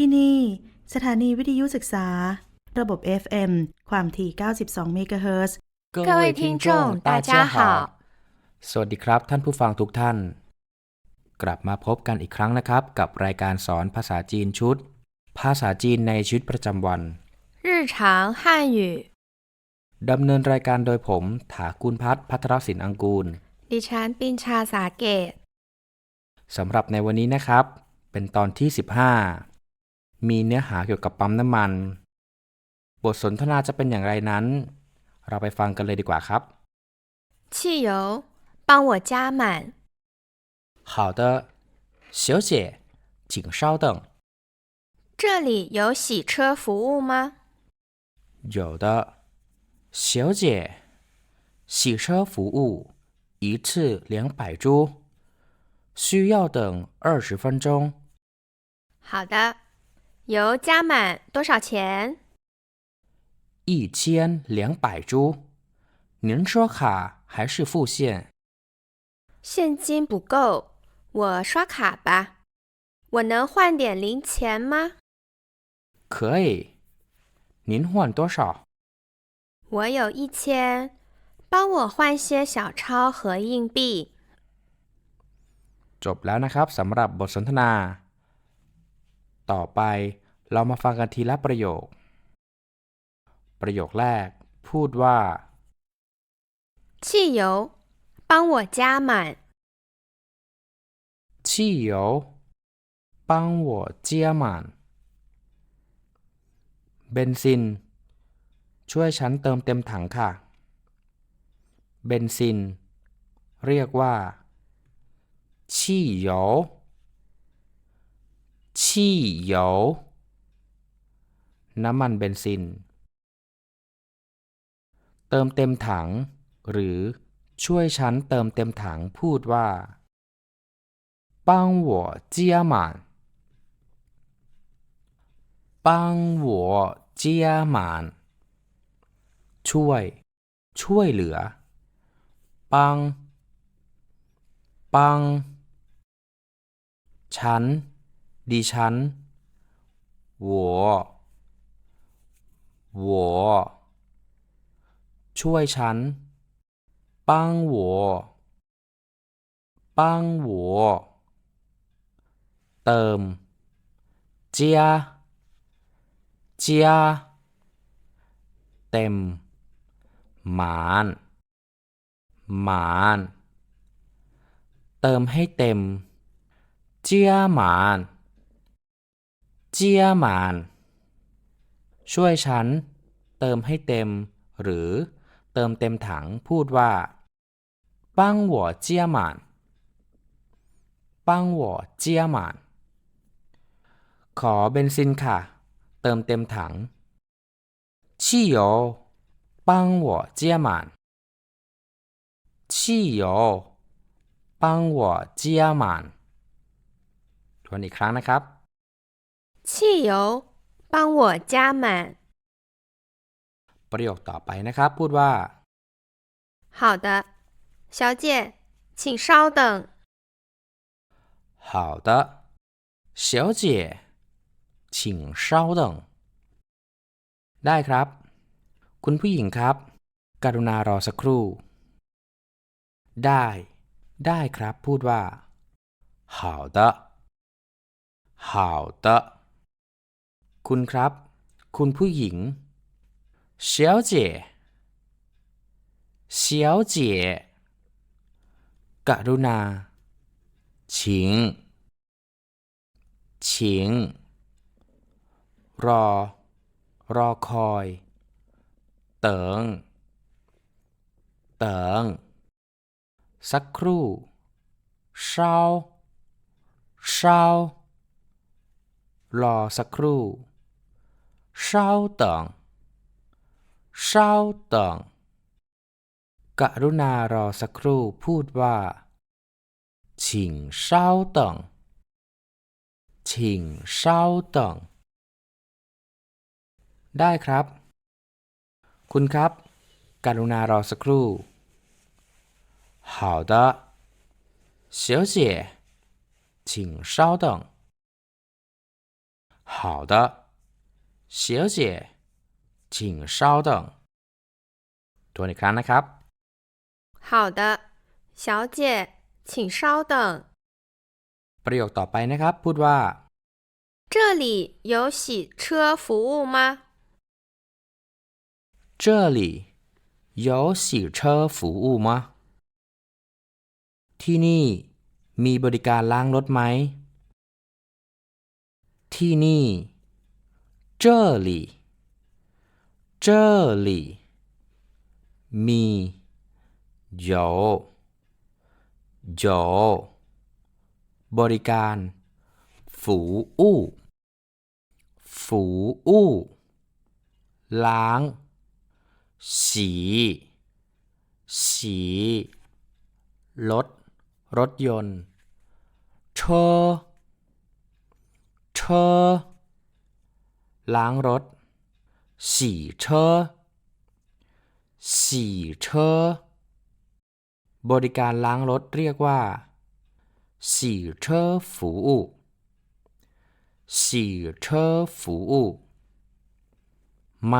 ที่นี่ สถานีวิทยุศึกษา ระบบ FM ความถี่ 92 เมกะเฮิรตซ์ 各位听众大家好 สวัสดีครับท่านผู้ฟังทุกท่าน กลับมาพบกันอีกครั้งนะครับ กับรายการสอนภาษาจีนชุด ภาษาจีนในชีวิตประจำวัน 日常汉语 ดำเนินรายการโดยผม ถากุลพัฒน์พัทรศิลป์อังกูล ดิฉันปินชาสาเกต สำหรับในวันนี้นะครับ เป็นตอนที่ 15 มีเนื้อหาเกี่ยวกับปั๊มน้ำมัน บทสนทนาจะเป็นอย่างไรนั้น เราไปฟังกันเลยดีกว่าครับ 汽油帮我加满好的小姐请稍等这里有洗车服务吗有的，小姐，洗车服务一次两百铢，需要等二十分钟。好的 油加满多少钱一千两百铢，您刷卡还是付现？现金不够我刷卡吧我能换点零钱吗可以，您换多少？我有一千帮我换些小钞和硬币 จบแล้วนะครับสำหรับบทสนทนา ต่อไป เรามาฟังกันทีละประโยค ประโยคแรก พูดว่า 汽油帮我加满汽油帮我加满เบนซิน ช่วยฉันเติมเต็มถังค่ะ เบนซิน เรียกว่า汽油汽油 น้ำมันเบนซิน เติมเต็มถัง หรือช่วยฉันเติมเต็มถังพูดว่า帮我加满帮我加满ช่วย ช่วยเหลือ ปัง ปัง ฉัน ดิฉันหัว 我ช่วยฉัน 帮我帮我เติม加加เต็ม หมาน หมาน เติมให้เต็ม加满加满 ช่วยฉัน เติมให้เต็ม หรือ เติมเต็มถังพูดว่าปังหัวเจียหมานปังหัวเจียหมานขอเบนซินค่ะ เติมเต็มถังชีโยปังหัวเจีานทวนอีกครั้งนะครับชี 帮我加满 ประโยคต่อไปนะครับ พูดว่า 好的小姐请稍等好的小姐请稍等ได้ครับ คุณผู้หญิงครับ กรุณารอสักครู่ ได้ ได้ครับ พูดว่า好的好的 คุณครับ คุณผู้หญิงเฉียวเจ๋เฉียวเจ๋กรุณา ชิง ชิง รอ รอคอย เติง เติง สักครู่เช้าเช้ารอสักครู่ 稍等稍等กรุณารอสักครู่ พูดว่า请稍等请稍等ได้ครับ คุณครับ กรุณารอสักครู่好的小姐请稍等 好的， 小姐，请稍等。ทวนอีกครั้งนะครับ 好的，小姐，请稍等。 ประโยคต่อไปนะครับ พูดว่า 这里有洗车服务吗？这里有洗车服务吗ที่นี่มีบริการล้างรถไหม ที่นี่ 这里这里มี有有บริการฝูอู้ฝูอู้ล้าง สีสีรถ รถยนต์เชอเชอ ล้างรถสีเชอสีเชอบริการล้างรถเรียกว่าสีเชอฝูอูสีเชอฝูอูไหม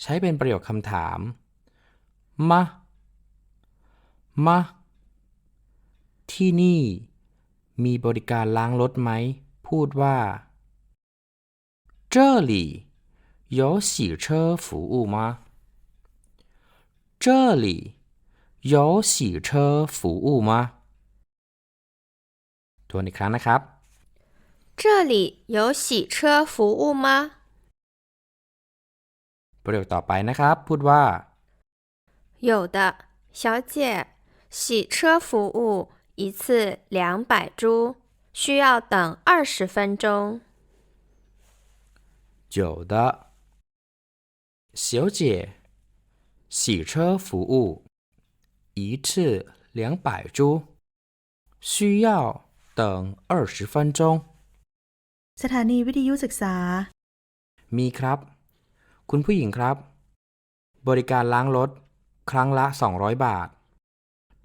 ใช้เป็นประโยคคำถาม มา มา ที่นี่มีบริการล้างรถไหม พูดว่า 这里有洗车服务吗这里有洗车服务吗ทวนอีกครั้งนะครับ 这里有洗车服务吗？ ประโยคต่อไปนะครับ พูดว่า 有的，小姐，洗车服务一次两百铢，需要等二十分钟。 有的，小姐，洗车服务一次两百铢，需要等二十分钟。 สถานีวิทยุศึกษา มีครับ คุณผู้หญิงครับ บริการล้างรถ ครั้งละ 200 บาท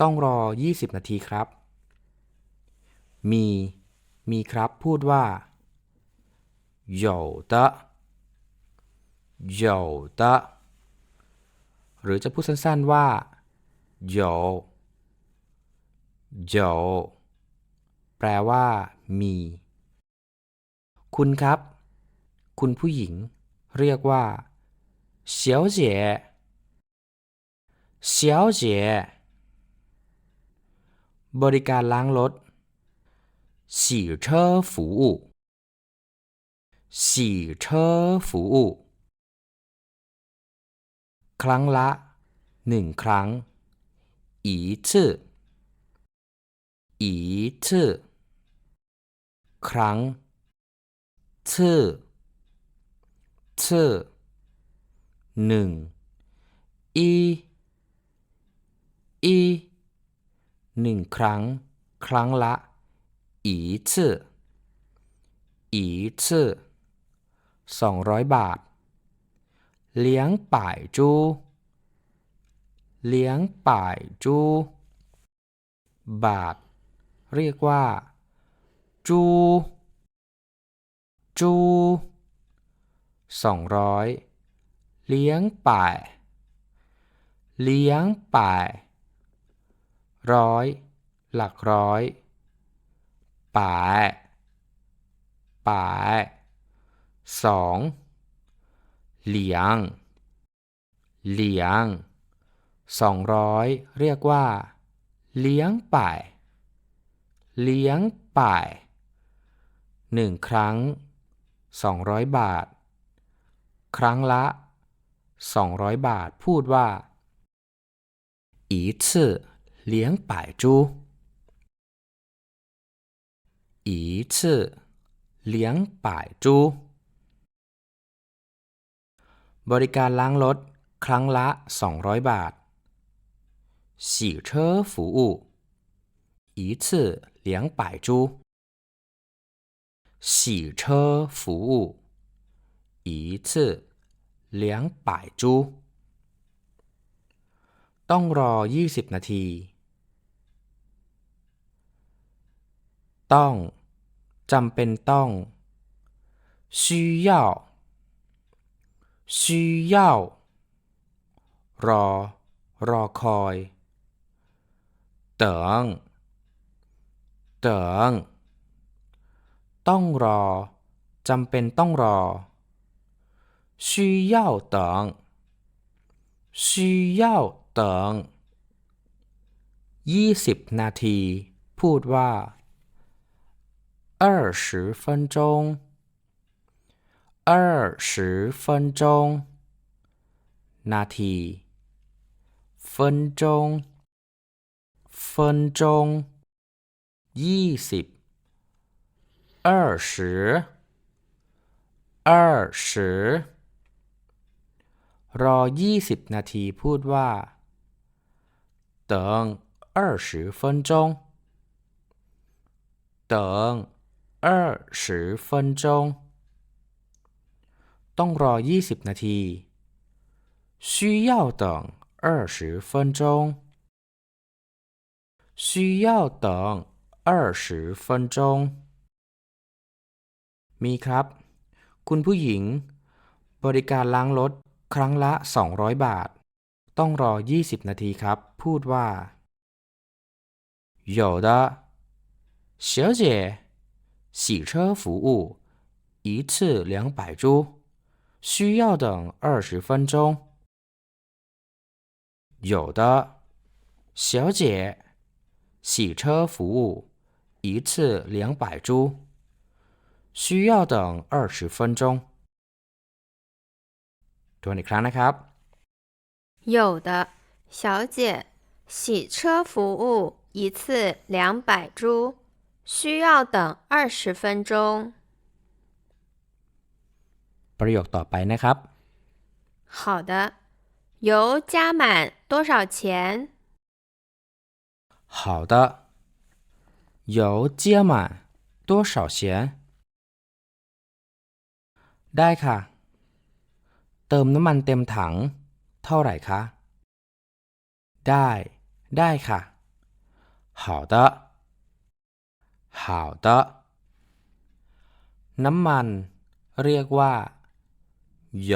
ต้องรอ 20 นาทีครับ มี มีครับ พูดว่า有的 有的หรือจะพูดสั้นๆว่า有有แปลว่า มี คุณครับ คุณผู้หญิง เรียกว่า小姐小姐บริการล้างรถ洗车服务洗车服务 ครั้งละหนึ่งครั้งอีชื่ออีชื่อครั้งชื่อชื่อหนึ่งอีอีหนึ่งครั้ง ครั้งละอีชื่ออีชื่อสองร้อยบาท เลี้ยงป่ายจูเลี้ยงป่ายจูบาทเรียกว่า จู จูสองร้อยเลี้ยงป่าย เลี้ยงป่าย ร้อย หลักร้อย ป่าย ป่ายสอง เหลียง เหลียง สองร้อยเรียกว่า เลี้ยงป่าย เลี้ยงป่าย หนึ่งครั้ง สองร้อยบาท ครั้งละ สองร้อยบาท พูดว่า一次两百铢一次两百铢 บริการล้างรถ ครั้งละ 200 บาท洗车服务一次两百铢洗车服务一次两百铢ต้องรอ 20 นาที ต้อง จำเป็นต้อง 需要 需要รอ รอคอย等等ต้องรอ จำเป็นต้องรอ需要等需要等ยี่สิบนาที พูดว่า二十分钟 二十分钟นาที分钟分钟ยี่สิบ二十二十รอยี่สิบนาที พูดว่า等二十分钟等二十分钟 ต้องรอยี่สิบนาที需要等二十分钟需要等二十分钟มีครับ คุณผู้หญิง บริการล้างรถครั้งละ 200 บาท ต้องรอ 20 นาทีครับ พูดว่า有的小姐洗车服务一次两百铢 需要等二十分钟有的小姐洗车服务一次两百铢需要等二十分钟ทวนอีกครั้งนะครับ 有的小姐洗车服务一次两百铢，需要等二十分钟。 ประโยคต่อไปนะครับ 好的，油加满多少钱？好的油加满多少钱ได้ค่ะ เติมน้ำมันเต็มถัง เท่าไหร่คะ ได้ ได้ค่ะ好的好的น้ำมัน เรียกว่า 油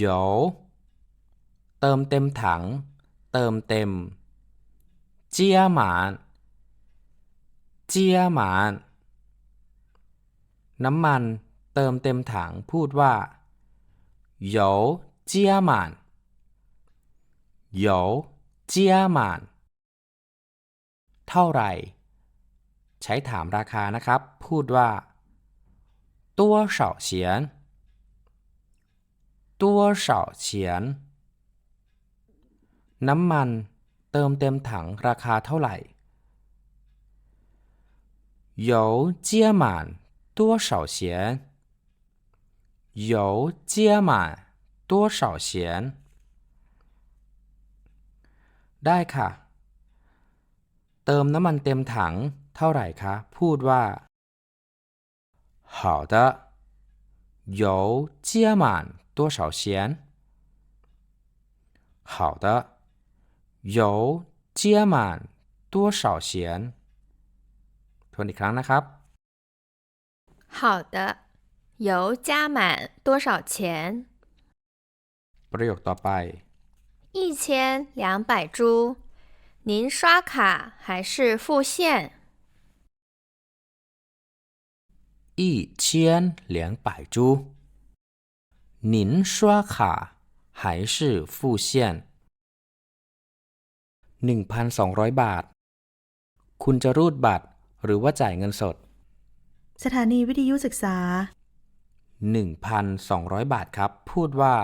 油เติมเต็มถัง เติมเต็ม เจียหมานเจียหมาน น้ำมัน เติมเต็มถัง พูดว่า油เจียหมาน油เจียหมาน เท่าไหร่ ใช้ถามราคานะครับ พูดว่า多少钱 多少钱น้ำมัน เติมเต็มถังราคาเท่าไหร่油加满多少钱油加满多少钱ได้ค่ะ เติมน้ำมันเต็มถังเท่าไหร่คะ พูดว่า好的油加满 多少钱好的油加满多少钱ทวนอีกครั้งนะครับ 好的，油加满多少钱？ ประโยคต่อไป 一千两百铢。您刷卡还是付现？一千两百铢。 您刷卡还是付现หนึ่งพันสองร้อยบาท คุณจะรูดบัตร หรือว่าจ่ายเงินสด สถานีวิทยุศึกษา หนึ่งพันสองร้อยบาทครับ พูดว่า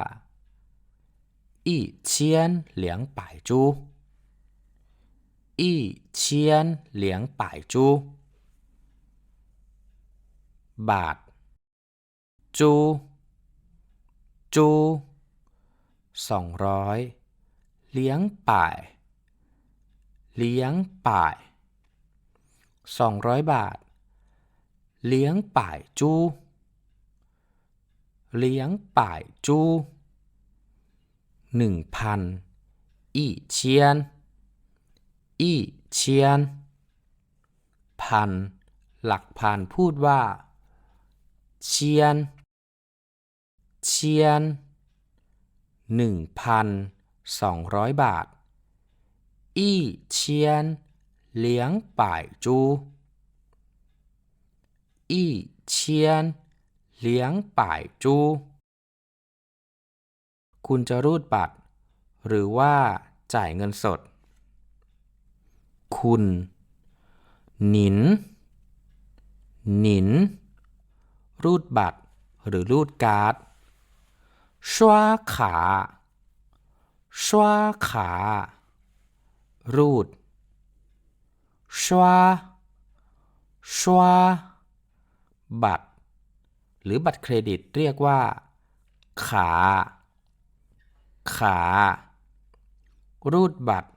一千两百铢一千两百铢บาท จู จูสองร้อยเลี้ยงป่าย เลี้ยงป่ายสองร้อยบาท เลี้ยงป่ายจู เลี้ยงป่ายจูหนึ่งพันอีเชียน อีเชียน พัน หลักพันพูดว่า เชียน เชียนหนึ่งพันสองร้อยบาท อีเชียนเหลียงป่ายจู อีเชียนเหลียงป่ายจู คุณจะรูดบัตร หรือว่าจ่ายเงินสด คุณ หนิน หนิน รูดบัตรหรือรูดการ์ด 刷卡刷卡รูดช้าช้าบัตร หรือบัตรเครดิตเรียกว่า ขา ขา รูดบัตร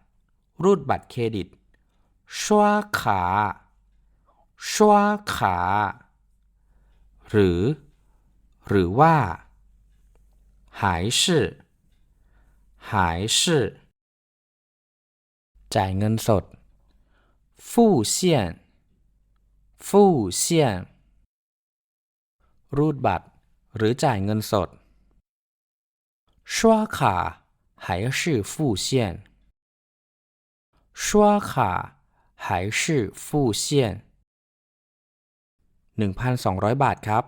รูดบัตรเครดิตช้าขาช้าขา หรือ หรือว่า 还是还是จ่ายเงินสด付现付现รูดบัตร หรือจ่ายเงินสด刷卡还是付现刷卡还是付现1,200 บาทครับ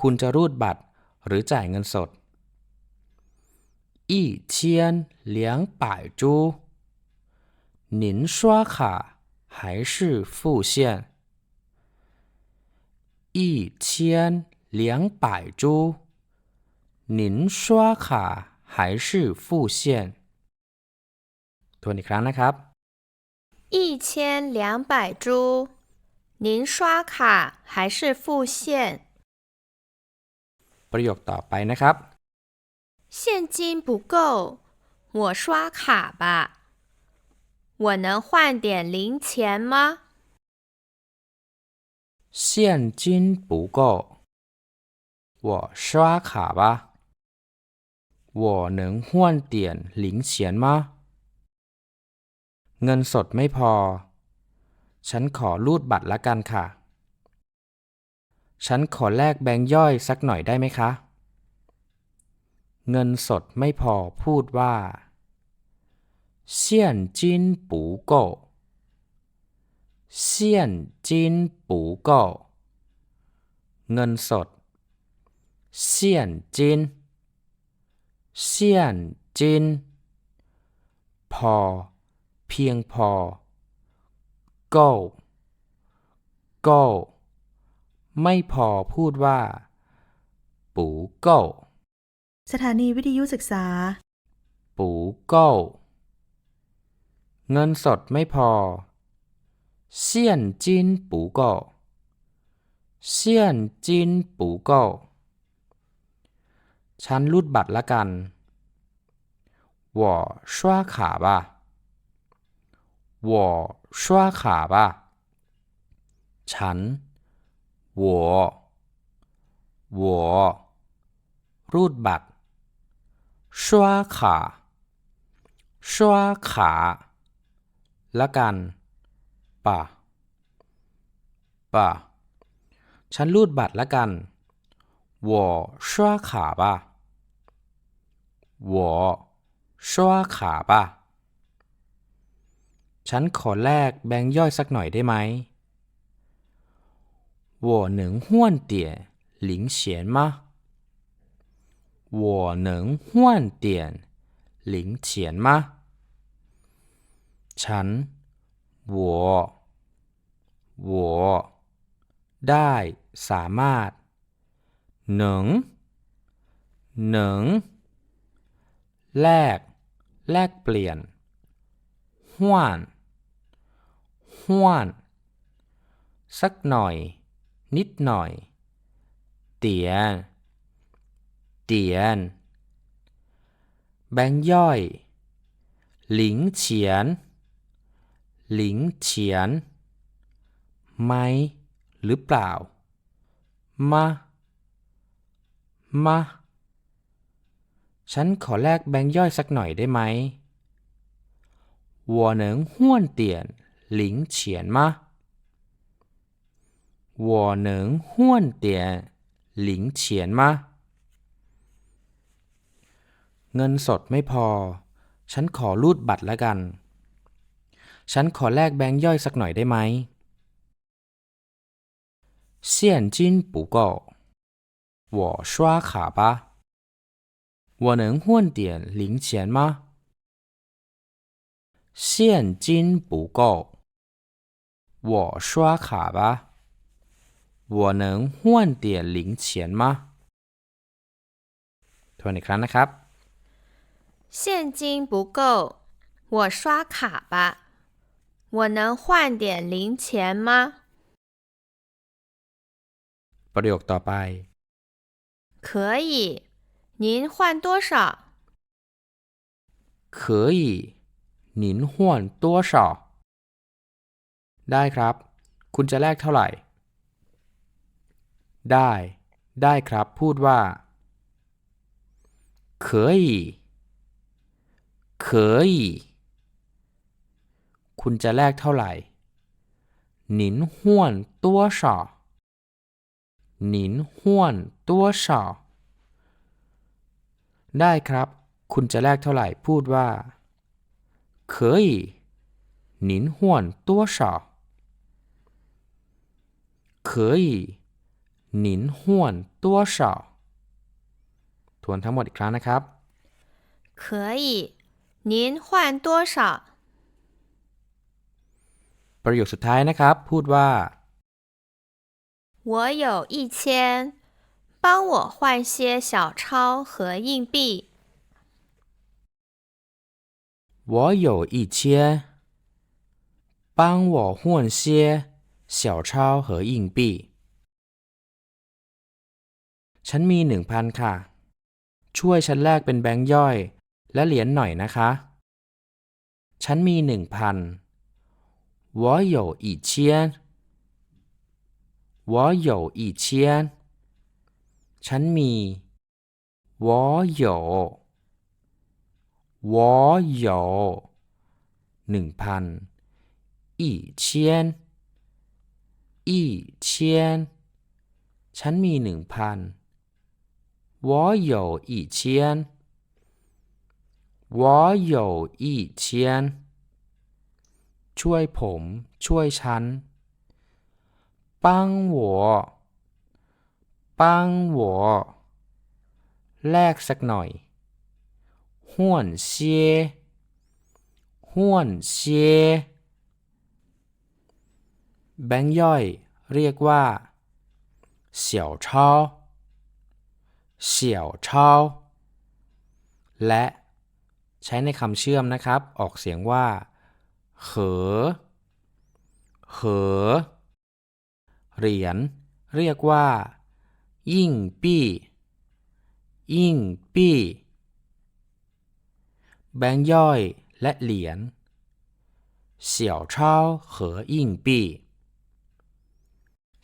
คุณจะรูดบัตร หรือจ่ายเงินสด 一千两百铢您刷卡还是付现一千两百铢您刷卡还是付现ทวนอีกครั้งนะครับ 一千两百铢，您刷卡还是付现？ ประโยคต่อไปนะครับ 现金不够，我刷卡吧。我能换点零钱吗？现金不够，我刷卡吧。我能换点零钱吗？เงินสดไม่พอ ฉันขอรูดบัตรละกันค่ะ ฉันขอแลกแบงค์ย่อยสักหน่อยได้ไหมคะ เงินสดไม่พอพูดว่าเซียนจินปูโกเซียนจินปูโกเงินสดเซียนจินเซียนจินพอ เพียงพอ go go ไม่พอพูดว่า ปู go สถานีวิทยุศึกษา ปูเก้าเงินสดไม่พอ现金不够现金不够ฉันรูดบัตรละกัน我刷卡吧我刷卡吧ฉัน我我รูดบัตร 刷卡刷卡ละกันป่ะป่ะฉันรูดบัตรละกัน我刷卡吧我刷卡吧ฉันขอแลกแบงค์ย่อยสักหน่อยได้ไหม我能换点零钱吗 我能换点零钱吗？ฉัน我我ได้สามารถ能能แลกแลกเปลี่ยน换换สักหน่อย นิดหน่อยเตียน เตียน แบงค์ย่อย หลิงเฉียน หลิงเฉียน ไหม หรือเปล่า มา มา ฉันขอแลกแบงค์ย่อยสักหน่อยได้ไหม我能换点零钱吗我能换点 หลิงเฉียนมา เงินสดไม่พอ ฉันขอรูดบัตรแล้วกัน ฉันขอแลกแบงค์ย่อยสักหน่อยได้ไหม现金不够我刷卡吧我能换点零钱吗现金不够我刷卡吧我能换点零钱吗ทวนอีกครั้งนะครับ 现金不够，我刷卡吧。我能换点零钱吗？ ประโยคต่อไป 可以，您换多少？可以您换多少ได้ครับ คุณจะแลกเท่าไหร่ ได้ ได้ครับ พูดว่า可以可 เคยคุณจะแลกเท่าไหร่หนินห้วนตัวสอหนินห้วนตัวสอได้ครับ คุณจะแลกเท่าไหร่พูดว่าเคยหนินห้วนตัวสอเคยหนินห้วนตัวสอทวนทั้งหมดอีกครั้งนะครับ可以您换多少？ ประโยคสุดท้ายนะครับ พูดว่า 我有一千，帮我换些小钞和硬币。我有一千，帮我换些小钞和硬币。ฉันมีหนึ่งพันค่ะ ช่วยฉันแลกเป็นแบงค์ย่อย และเหรียญหน่อยนะคะ ฉันมีหนึ่งพัน我有一千我有一千ฉันมี我有我有หนึ่งพัน一千一千ฉันมีหนึ่งพัน我有一千 我有一千ช่วยผม ช่วยฉัน帮我帮我แลกสักหน่อย换些换些แบงค์ย่อย เรียกว่าเสี่ยวเช่าเสี่ยวเช่าและ ใช้ในคำเชื่อมนะครับ ออกเสียงว่าเหอเหอเหรียญเรียกว่า ยิ่งปี้ยิ่งปี้แบงค์ย่อยและเหรียญเสี่ยวเช่าเหอยิ่งปี้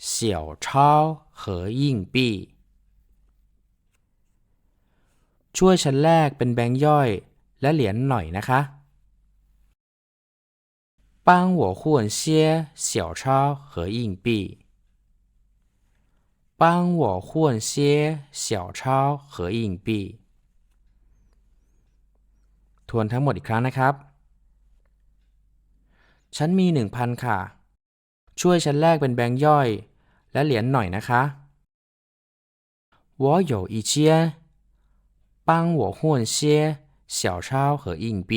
เสี่ยวเช่าเหอยิ่งปี้ช่วยฉันแลกเป็นแบงค์ย่อย และเหรียญหน่อยนะคะ帮我换些小钞和硬币帮我换些小钞和硬币ทวนทั้งหมดอีกครั้งนะครับ ฉันมีหนึ่งพันค่ะ ช่วยฉันแลกเป็นแบงค์ย่อย และเหรียญหน่อยนะคะ我有一千帮我换些 小钞和硬币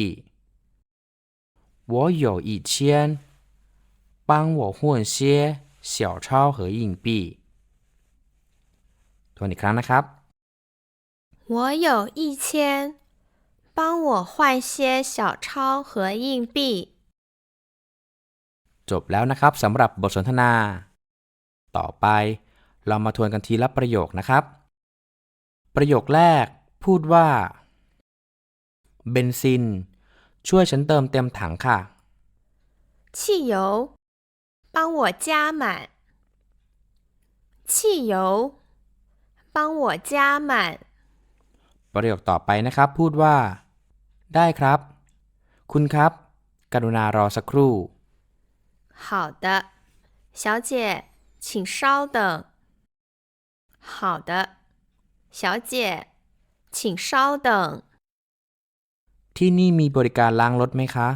我有一千帮我换些小钞和硬币ทวนอีกครั้งนะครับ 我有一千，帮我换些小钞和硬币。 จบแล้วนะครับสำหรับบทสนทนา ต่อไปเรามาทวนกันทีละประโยคนะครับ ประโยคแรกพูดว่า เบนซิน ช่วยฉันเติมเต็มถังค่ะ 汽油，帮我加满。汽油，帮我加满。 ประโยคต่อไปนะครับ พูดว่า ได้ครับ คุณครับ กรุณารอสักครู่ 好的，小姐，请稍等。好 好的，小姐，请稍等。 ที่นี่มีบริการล้างรถไหมคะ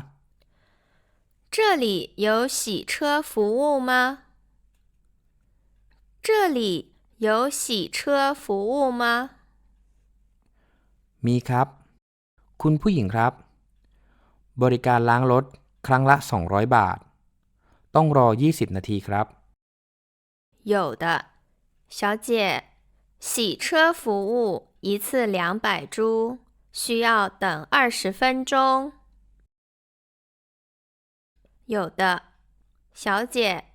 这里有洗车服务吗？这里有洗车服务吗？ มีครับ คุณผู้หญิงครับ บริการล้างรถครั้งละ 200 บาท ต้องรอ 20 นาทีครับ 有的，小姐，洗车服务一次两百铢， 需要等二十分钟。有的，小姐，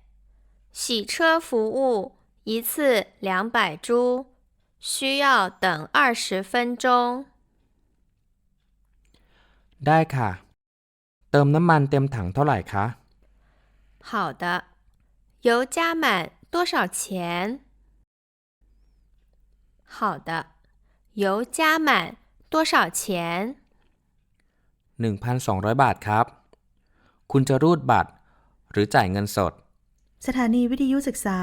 洗车服务一次两百铢，需要等二十分钟。 ได้ค่ะ เติมน้ำมันเต็มถังเท่าไหร่คะ 好的，油加满多少钱？好的，油加满 多少钱？ 1,200 บาทครับ คุณจะรูดบัตร หรือจ่ายเงินสด สถานีวิทยุศึกษา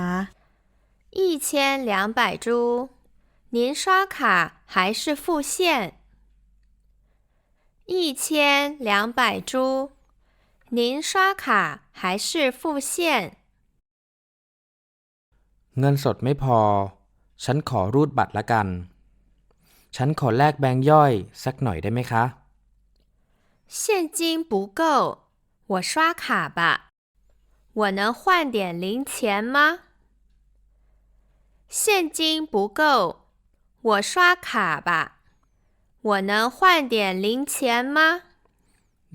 一千两百铢，您刷卡还是付现？一千两百铢，您刷卡还是付现？ เงินสดไม่พอ ฉันขอรูดบัตรละกัน ฉันขอแลกแบงค์ย่อยสักหน่อยได้ไหมคะ 现金不够，我刷卡吧。我能换点零钱吗？现金不够，我刷卡吧。我能换点零钱吗？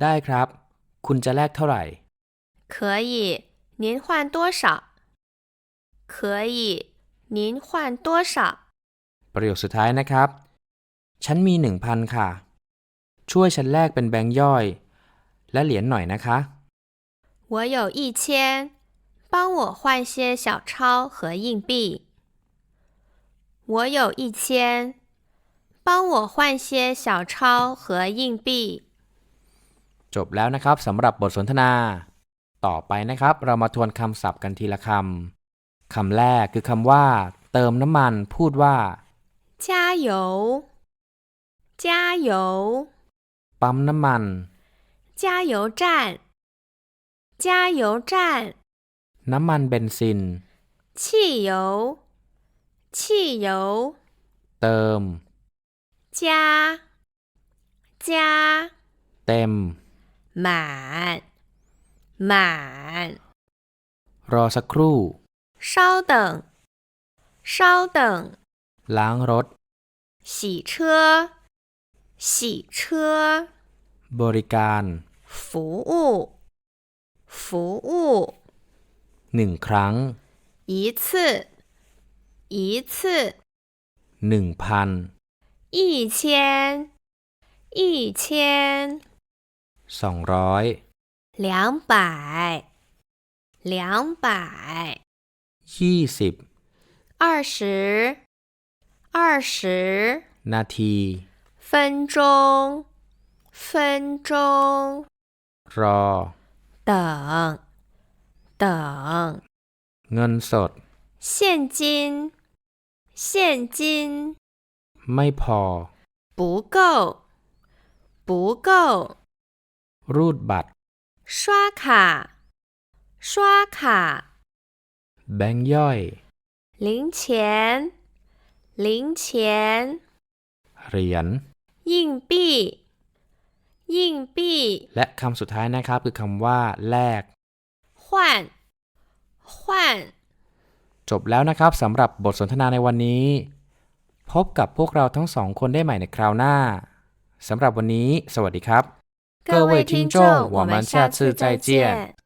ได้ครับ คุณจะแลกเท่าไหร่ 可以，您换多少？可以，您换多少？ ประโยคสุดท้ายนะครับ ฉันมี 1,000 ค่ะ ช่วยฉันแลกเป็นแบงค์ย่อย และเหรียญหน่อยนะคะ 我有一千，帮我换些小钞和硬币。我有一千，帮我换些小钞和硬币。 จบแล้วนะครับสำหรับบทสนทนา ต่อไปนะครับ เรามาทวนคำศัพท์กันทีละคำ คำแรกคือคำว่า เติมน้ำมัน พูดว่า 加油， 加油， ปั๊มน้ำมัน 加油站，加油站， น้ำมันเบนซิน 汽油，汽油， เติม 加，加， เต็ม 满，满。 รอสักครู่ 稍等，稍等， ล้างรถ 洗车， 洗车， บริการ 服务，服务， หนึ่งครั้ง 一次，一次， หนึ่งพัน 一千，一千， สองร้อย 两百，两百， ยี่สิบ 二十，二十。 นาที 分钟，分钟， รอ 等，等， เงินสด 现金，现金 ไม่พอ 不够，不够， รูดบัตร 刷卡，刷卡， แบงค์ย่อย 零钱，零钱， เหรียญ 硬币，硬币， และคำสุดท้ายนะครับ คือคำว่า แลก 换，换。 จบแล้วนะครับสำหรับบทสนทนาในวันนี้ พบกับพวกเราทั้งสองคนได้ใหม่ในคราวหน้าสำหรับวันนี้ สวัสดีครับ各位听众，我们下次再见。